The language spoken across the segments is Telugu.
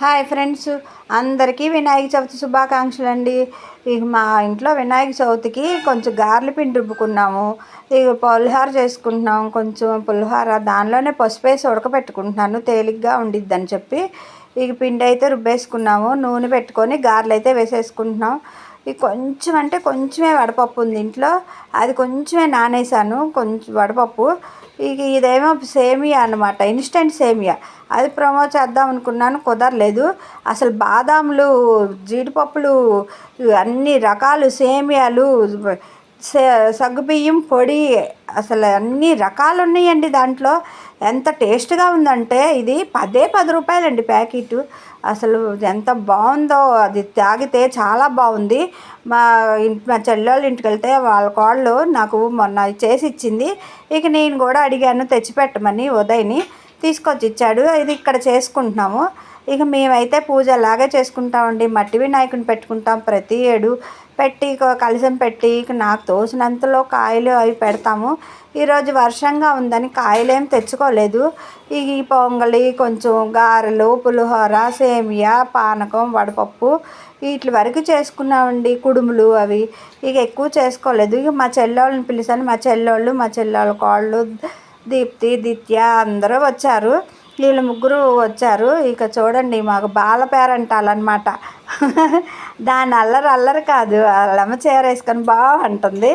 హాయ్ ఫ్రెండ్స్ అందరికీ వినాయక చవితి శుభాకాంక్షలు అండి ఇక మా ఇంట్లో వినాయక చవితికి కొంచెం గారెల పిండి రుబ్బుకున్నాము. ఇక పులిహోర చేసుకుంటున్నాం. కొంచెం పులిహోర దానిలోనే పసుపు వేసి ఉడకబెట్టుకుంటున్నాను. తేలిగ్గా ఉండిద్దని చెప్పి ఇక పిండి అయితే రుబ్బేసుకున్నాము. నూనె పెట్టుకొని గారెలు అయితే వేసేసుకుంటున్నాం. ఇది కొంచెం అంటే కొంచెమే వడపప్పు ఉంది ఇంట్లో. అది కొంచెమే నానేసాను. కొంచెం వడపప్పు. ఇక ఇదేమో సేమియా అనమాట ఇన్స్టెంట్ సేమియా. అది ప్రమోట్ చేద్దాం అనుకున్నాను. కుదరలేదు. అసలు బాదాములు జీడిపప్పులు అన్ని రకాలు సేమియాలు సగ్గుబియ్యం పొడి అసలు అన్ని రకాలు ఉన్నాయండి దాంట్లో. ఎంత టేస్ట్గా ఉందంటే ఇది పదే పది రూపాయలండి ప్యాకెట్. అసలు ఎంత బాగుందో అది తాగితే చాలా బాగుంది. మా ఇంటి మా చెల్లెళ్ళ ఇంటికి వెళ్తే వాళ్ళ కోళ్ళు నాకు మొన్న చేసి ఇచ్చింది. ఇక నేను కూడా అడిగాను తెచ్చిపెట్టమని ఉదయ్ని. తీసుకొచ్చి ఇచ్చాడు ఇది ఇక్కడ చేసుకుంటున్నాము. ఇక మేమైతే పూజ అలాగే చేసుకుంటామండి మట్టి వినాయకుని పెట్టుకుంటాం ప్రతి ఏడు. పెట్టి కలిసం పెట్టి ఇక నాకు తోసినంతలో కాయలు అవి పెడతాము. ఈరోజు వర్షంగా ఉందని కాయలు ఏం తెచ్చుకోలేదు. ఈ పొంగలి కొంచెం గారెలు పులిహోర సేమియా పానకం వడపప్పు వీటి వరకు చేసుకున్నామండి కుడుములు అవి ఇక ఎక్కువ చేసుకోలేదు. ఇక మా చెల్లెళ్ళని పిలిచాను. మా చెల్లెళ్ళు మా చెల్లెళ్ళ కాళ్ళు దీప్తి దిత్య అందరూ వచ్చారు. వీళ్ళు ముగ్గురు వచ్చారు. ఇక చూడండి మాకు బాల పేరంటాలన్నమాట. దాని అల్లరి అల్లరి కాదు అల్లమ్మ చీర వేసుకొని బాగుంటుంది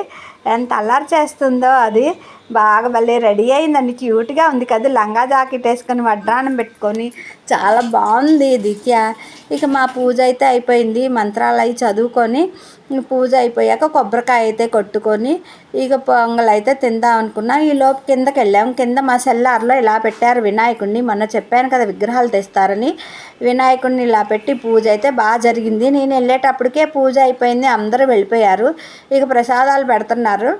ఎంత అల్లరి చేస్తుందో అది. బాగా భలే రెడీ అయిందండి. క్యూట్గా ఉంది కదా లంగా జాకెట్ వేసుకొని వడ్రానం పెట్టుకొని. చాలా బాగుంది దిత్య. ఇక మా పూజ అయితే అయిపోయింది. మంత్రాలు అవి చదువుకొని పూజ అయిపోయాక కొబ్బరికాయ అయితే కొట్టుకొని ఇక పొంగల్ అయితే తిందాం అనుకున్నా. ఈ లోపు కిందకి వెళ్ళాం. కింద మా సెల్లార్లో ఇలా పెట్టారు వినాయకుడిని మొన్న చెప్పాను కదా విగ్రహాలు తెస్తారని. వినాయకుడిని ఇలా పెట్టి పూజ అయితే బాగా జరిగింది. నేను వెళ్ళేటప్పటికే పూజ అయిపోయింది. అందరూ వెళ్ళిపోయారు. ఇక ప్రసాదాలు పెడుతున్నారు.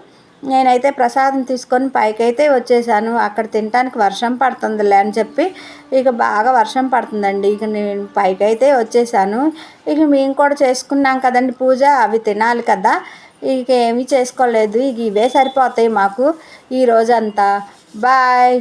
నేనైతే ప్రసాదం తీసుకొని పైకైతే వచ్చేసాను. అక్కడ తినడానికి వర్షం పడుతుందిలే అని చెప్పి ఇక బాగా వర్షం పడుతుందండి. ఇక నేను పైకైతే వచ్చేసాను. ఇక మేము కూడా చేసుకున్నాం కదండి పూజ. అవి తినాలి కదా. ఇక ఏమీ చేసుకోలేదు. ఇక ఇవే సరిపోతాయి మాకు ఈ రోజంతా. బాయ్.